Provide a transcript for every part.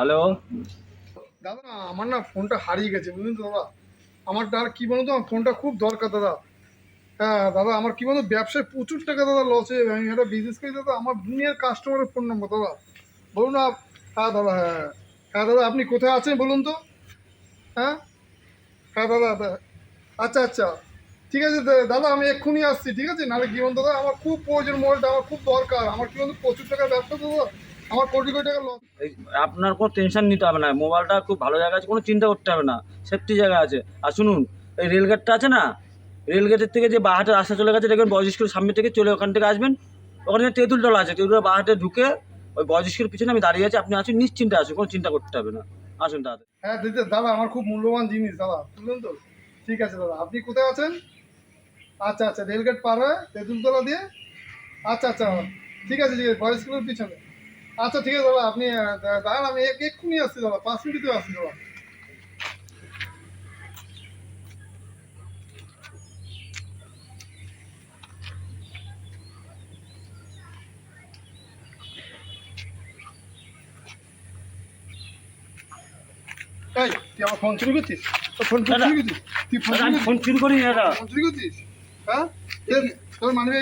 Hello. দাদা, আমার না ফোনটা হারিয়ে গেছে, বুঝলেন তো দাদা? আমার আর কি বলুন তো আমার ফোনটা খুব দরকার দাদা। হ্যাঁ দাদা, আমার কি বলুন ব্যবসায় প্রচুর টাকা দাদা লস হয়ে আমি একটা বিজনেস করি, দাদা, আমার দুনিয়ার কাস্টমারের ফোন নম্বর দাদা। বলুন না হ্যাঁ দাদা হ্যাঁ হ্যাঁ। হ্যাঁ দাদা, আপনি কোথায় আছেন বলুন তো? হ্যাঁ? হ্যাঁ দাদা দাদা। আচ্ছা আচ্ছা। ঠিক আছে দাদা, আমি এক্ষুনি আসছি, ঠিক আছে? নাহলে কি বলুন দাদা, আমার খুব প্রয়োজন, মোবাইলটা, আমার খুব দরকার। আমার কি বলুন প্রচুর টাকার ব্যবসা, দাদা। আমার কোটি কোটি টাকা লস আপনার কোনো টেনশন নিতে হবে না। মোবাইলটা খুব ভালো জায়গা আছে কোনো চিন্তা করতে হবে না। সেফটি জায়গা আছে। আর শুনুন এই রেলগেটটা আছে না? রেলগেটের থেকে যে বাহাটের রাস্তা চলে গেছে দেখবেন বয়স স্কুলের সামনে থেকে চলে ওখান থেকে আসবেন। ওখানে যে তেঁতুল তলা আছে তেঁতুলের বাহাটে ঢুকে ওই বয়স স্কুলের পিছনে আমি দাঁড়িয়ে আছি আপনি আসুন নিশ্চিন্তে আসুন কোনো চিন্তা করতে হবে না। আসুন তাড়াতাড়ি হ্যাঁ দিদি দাদা আমার খুব মূল্যবান জিনিস দাদা। বুঝলেন তো? ঠিক আছে দাদা। আপনি কোথায় আছেন? আচ্ছা আচ্ছা রেলগেট পার হয়ে তেঁতুলতলা দিয়ে আচ্ছা আচ্ছা ঠিক আছে ঠিক আছে বয়েজ স্কুলের পিছনে। আচ্ছা ঠিক আছে দাদা আপনি দাঁড়ান আমি এক- এক্ষুনি আসছি দাদা পাঁচ মিনিটে আসছি দাদা। এই তুই আমার ফোন চুরি করছিস? তোর ফোন চুরি দাদা। করছিস? তুই ফোন চুরি ফোন চুরি করছিস? হ্যাঁ? তোর মানে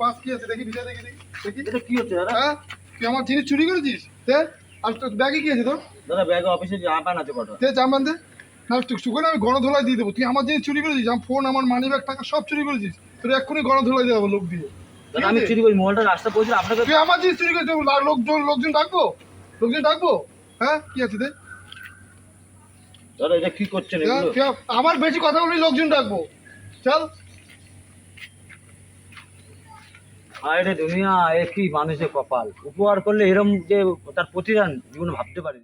পাস কি আছে দেখি দেখি দেখি দেখি। এটা কি হচ্ছে হ্যাঁ? তুই আমার জিনিস চুরি করেছিস? দে আর তোর ব্যাগে কি আছে তোর? দাদা ব্যাগে অফিসে জামা প্যান্ট আছে কটা দে জামান দে। না আমি গণধোলাই দিয়ে দেবো। তুই আমার জিনিস চুরি করেছিস? আমার ফোন আমার মানি ব্যাগ টাকা সব চুরি করেছিস। তোর এক্ষুনি গণধোলাই দেবো লোক দিয়ে। আমি চুরি করি মোবাইলটা রাস্তা পৌঁছে আপনাকে তুই আমার জিনিস চুরি করেছিস? লোকজন লোকজন ডাকবো? লোকজন ডাকবো? হ্যাঁ? কি আছে দে দাদা এটা কি করছেন আমার বেশি কথা বলি লোকজন ডাকবো। চল। আরে দুনিয়া, এ মানুষের কপাল? উপহার করলে এরম যে তার প্রতিদান, জীবনে ভাবতে পারে।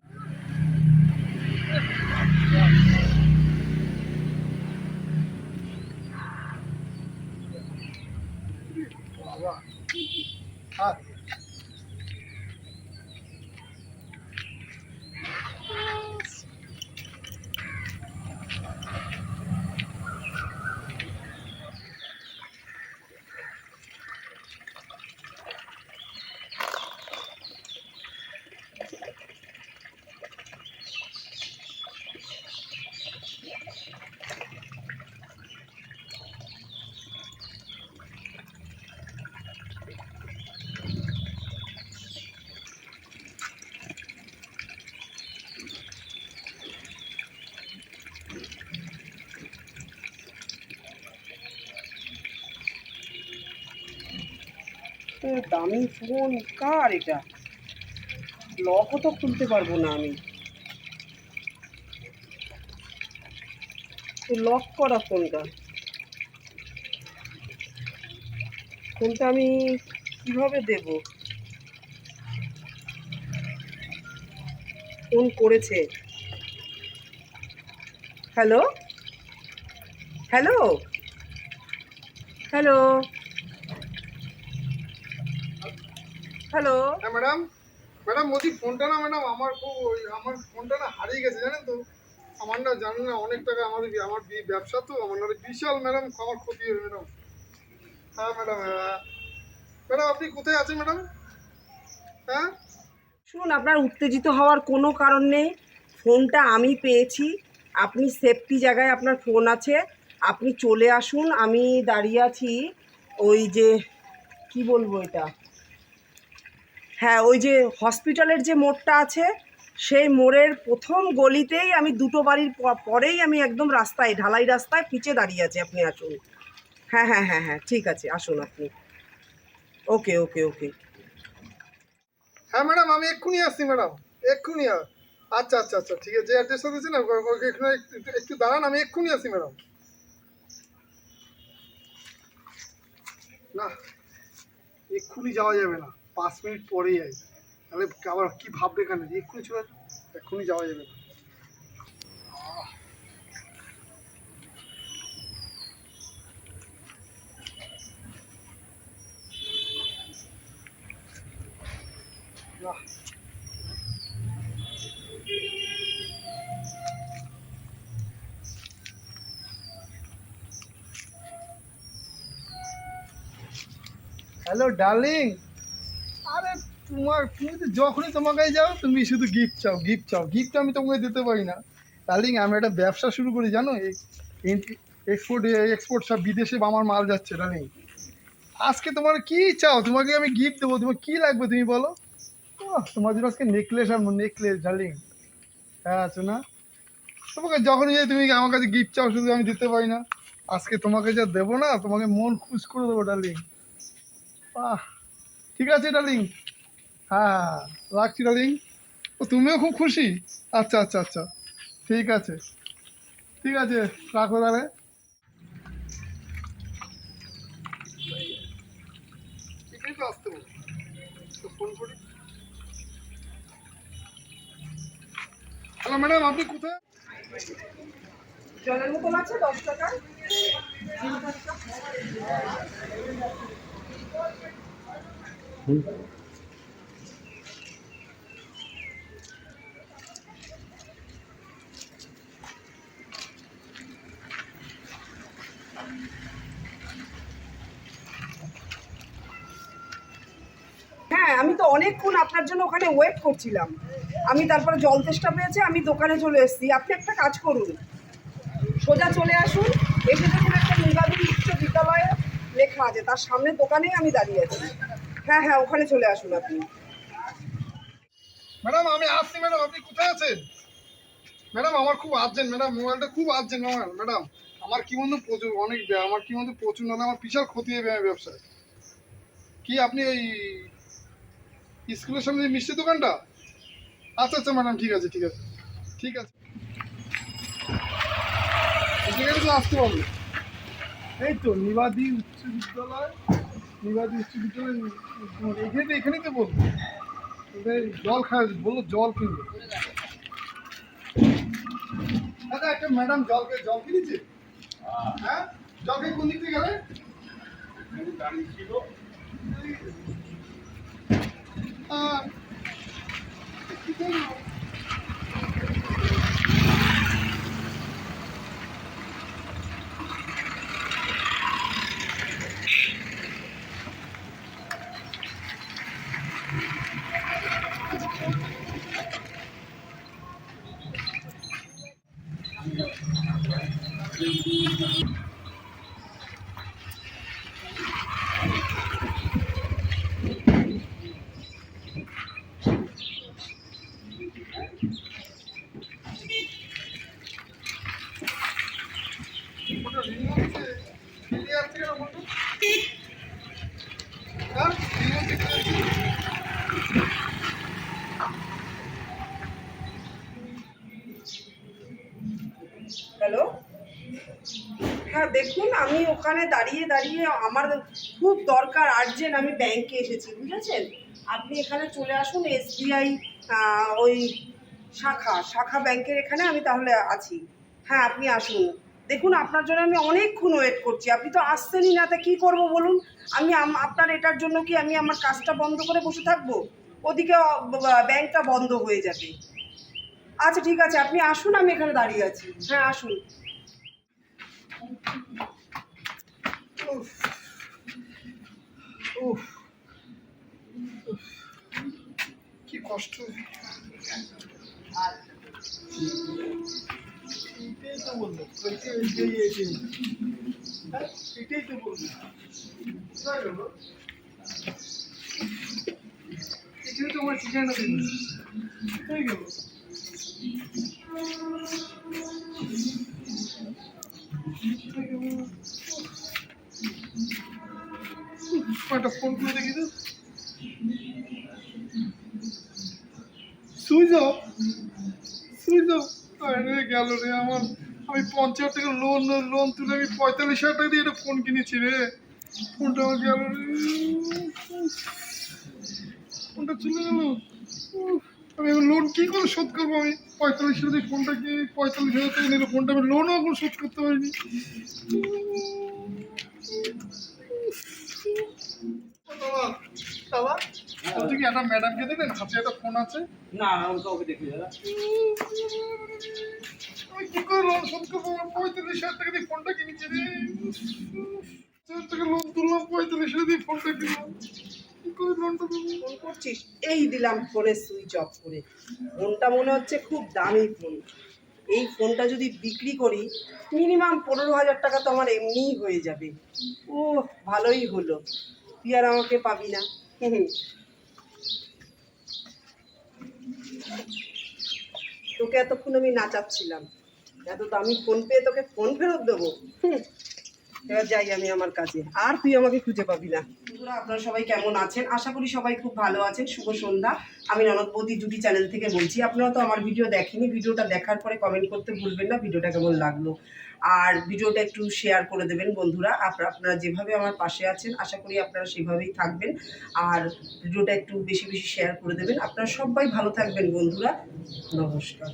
হ্যাঁ এ, দামি ফোন কার এটা? লকও তো খুলতে পারব না আমি। লক করা ফোনটা ফোনটা আমি কীভাবে দেব? ফোন করেছে। হ্যালো হ্যালো হ্যালো হ্যালো হ্যাঁ ম্যাডাম ম্যাডাম বলছি ফোনটা না ম্যাডাম আমার খুব ওই আমার ফোনটা না হারিয়ে গেছে জানেন তো? আমার না জানেন না অনেক টাকা আমাদের আমার ব্যবসা তো আমার না বিশাল ম্যাডাম আমার ক্ষতি হবে ম্যাডাম হ্যাঁ ম্যাডাম হ্যাঁ ম্যাডাম আপনি কোথায় আছেন ম্যাডাম হ্যাঁ? শুনুন আপনার উত্তেজিত হওয়ার কোনো কারণ নেই। ফোনটা আমি পেয়েছি। আপনি সেফটি জায়গায় আপনার ফোন আছে। আপনি চলে আসুন আমি দাঁড়িয়ে আছি ওই যে কি বলব এটা? হ্যাঁ ওই যে হসপিটালের যে মোড়টা আছে, সেই মোড়ের প্রথম গলিতেই আমি দুটো বাড়ির পরেই আমি একদম রাস্তায়, ঢালাই রাস্তায় পিছে দাঁড়িয়ে আছি, আপনি আসুন। হ্যাঁ হ্যাঁ হ্যাঁ হ্যাঁ ঠিক আছে, আসুন আপনি। ওকে ওকে ওকে। হ্যাঁ ম্যাডাম, আমি এক্ষুনি আসছি, ম্যাডাম, এক্ষুনি আচ্ছা আচ্ছা আচ্ছা ঠিক আছে, যে অ্যাড্রেসটা দিয়েছি না একটু- দাঁড়ান, আমি এক্ষুনি আসছি, ম্যাডাম। না, এক্ষুনি যাওয়া যাবে না। পাঁচ মিনিট পরে যাই তাহলে আবার কী ভাববে কেন যে এক্ষুনি চলে এক্ষুনি যাওয়া যাবে হ্যালো ডার্লিং. তোমার, তুমি তো যখনই তোমার কাছে যাও, তুমি শুধু গিফট চাও গিফট চাও। গিফট আমি তোমাকে দিতে পারি না। ডার্লিং আমি একটা ব্যবসা শুরু করি, জানো? এক্সপোর্ট এক্সপোর্ট সব বিদেশে আমার মাল যাচ্ছে ডার্লিং আজকে তোমার কি চাও? তোমাকে আমি গিফট দেবো। তোমার কি লাগবে তুমি বলো? তোমার জন্য আজকে নেকলেস আর নেকলেস ডার্লিং হ্যাঁ আছো না তোমাকে যখনই যাই, তুমি আমার কাছে গিফট চাও, শুধু আমি দিতে পারি না। আজকে তোমাকে যা দেবো না, তোমাকে মন খুশ করে দেবো ডার্লিং বাহ। ঠিক আছে ডার্লিং হ্যাঁ রাখছি ডার্লিং ও তুমিও খুব খুশি? আচ্ছা আচ্ছা আচ্ছা। ঠিক আছে। ঠিক আছে রাখো তাহলে। হ্যালো ম্যাডাম আপনি কোথায়? জলের বোতল আছে দশ টাকা। আমি তো অনেকক্ষণ আপনার জন্য ওখানে ওয়েট করছিলাম। আমি তারপরে জল তেষ্টা পেয়েছে, আমি দোকানে চলে এসেছি। আপনি একটা কাজ করুন। সোজা চলে আসুন। এসে দেখুন একটা মুগাদুর উচ্চ বিদ্যালয়ে লেখা আছে। তার সামনে দোকানেই আমি দাঁড়িয়ে আছি। হ্যাঁ হ্যাঁ ওখানে চলে আসুন আপনি। ম্যাডাম, আমি আসছি, ম্যাডাম। আপনি কোথায় আছেন? ম্যাডাম, আমার খুব আর্জেন্ট ম্যাডাম। মোবাইলটা খুব আর্জেন্ট আমার ম্যাডাম, আমার কি বন্ধু প্রচুর, অনেক আমার কি বন্ধু প্রচুর না আমার বিশাল ক্ষতি হবে ব্যবসায়। কি আপনি ওই স্কুলের সামনে মিষ্টি দোকানটা? আচ্ছা আচ্ছা ম্যাডাম ঠিক আছে ঠিক আছে। ঠিক আছে। তো আসতে পারবে এই তো নিবাদী উচ্চ বিদ্যালয় নিবাদী উচ্চ বিদ্যালয় এখানে এখানেই তো বলব। জল খায় বলল জল কিনবে। দাদা একটা ম্যাডাম জলকে জল কিনেছে? হ্যাঁ? জল খেয়ে কোন দিক থেকে গেলে? আহ, কি করব? ওটা দেখুন, আমি ওখানে দাঁড়িয়ে দাঁড়িয়ে আমার খুব দরকার আর্জেন্ট আমি ব্যাংকে এসেছি, বুঝেছেন? আপনি এখানে চলে আসুন এসবিআই ওই শাখা শাখা ব্যাংকের এখানে আমি তাহলে আছি। হ্যাঁ আপনি আসুন। দেখুন, আপনার জন্য আমি অনেকক্ষণ ওয়েট করছি। আপনি তো আসছেনই না, তা কী করব বলুন? আমি আপনার এটার জন্য কি আমি আমার কাজটা বন্ধ করে বসে থাকব? ওদিকে ব্যাংকটা বন্ধ হয়ে যাবে। আচ্ছা ঠিক আছে, আপনি আসুন, আমি এখানে দাঁড়িয়ে আছি। হ্যাঁ আসুন। কি কষ্ট এটাই তো বলল হ্যাঁ এটাই তো বলল এখানে তো আমার ঠিকানা দিল কোথায় গেলো একটা ফোন করে দেখি তো। Switch off. Switch off. আরে গেল রে আমার। আমি পঞ্চাশ টাকা লোন লোন তুলে আমি পঁয়তাল্লিশ হাজার টাকা দিয়ে একটা ফোন কিনেছি রে। ফোনটা আমার গেল রে। ফোনটা চলে গেল। আমি লোন কী করে শোধ করব? আমি পঁয়তাল্লিশ হাজার ফোনটা কি পঁয়তাল্লিশ হাজার টাকা নিলে ফোনটা আমি লোনও এখন শোধ করতে পারিনি। বলছি কি একটা ম্যাডামকে দেবেন হাতে একটা ফোন আছে? না না ওকে ওকে দেখি দাদা। আমি কি করে লোন শোধ করব আমার পঁয়তাল্লিশ হাজার টাকা দিয়ে ফোনটা কিনেছি রে। হাজার লোন তুললাম পঁয়তাল্লিশ হাজার দিয়ে ফোনটা কিনলাম কি করে লোনটা দেবো ফোন করছিস? এই দিলাম ফোনে সুইচ অফ করে। ফোনটা মনে হচ্ছে খুব দামি ফোন এই ফোনটা যদি বিক্রি করি মিনিমাম পনেরো হাজার টাকা তো আমার এমনিই হয়ে যাবে। ও ভালোই হলো। তুই আর আমাকে পাবি না। তোকে এতক্ষণ আমি নাচাচ্ছিলাম। এত দামি ফোন পেয়ে তোকে ফোন ফেরত দেবো। এবার যাই আমি আমার কাছে আর তুই আমাকে খুঁজে পাবি না। বন্ধুরা, আপনারা সবাই কেমন আছেন? আশা করি সবাই খুব ভালো আছেন। শুভ সন্ধ্যা। আমি ননদবতী জুটি চ্যানেল থেকে বলছি। আপনারা তো আমার ভিডিও দেখেনি ভিডিওটা দেখার পরে কমেন্ট করতে ভুলবেন না। ভিডিওটা কেমন লাগল? আর ভিডিওটা একটু শেয়ার করে দেবেন বন্ধুরা। আপনারা আপনারা যেভাবে আমার পাশে আছেন, আশা করি আপনারা সেভাবেই থাকবেন। আর ভিডিওটা একটু বেশি বেশি শেয়ার করে দেবেন। আপনারা সবাই ভালো থাকবেন বন্ধুরা। নমস্কার।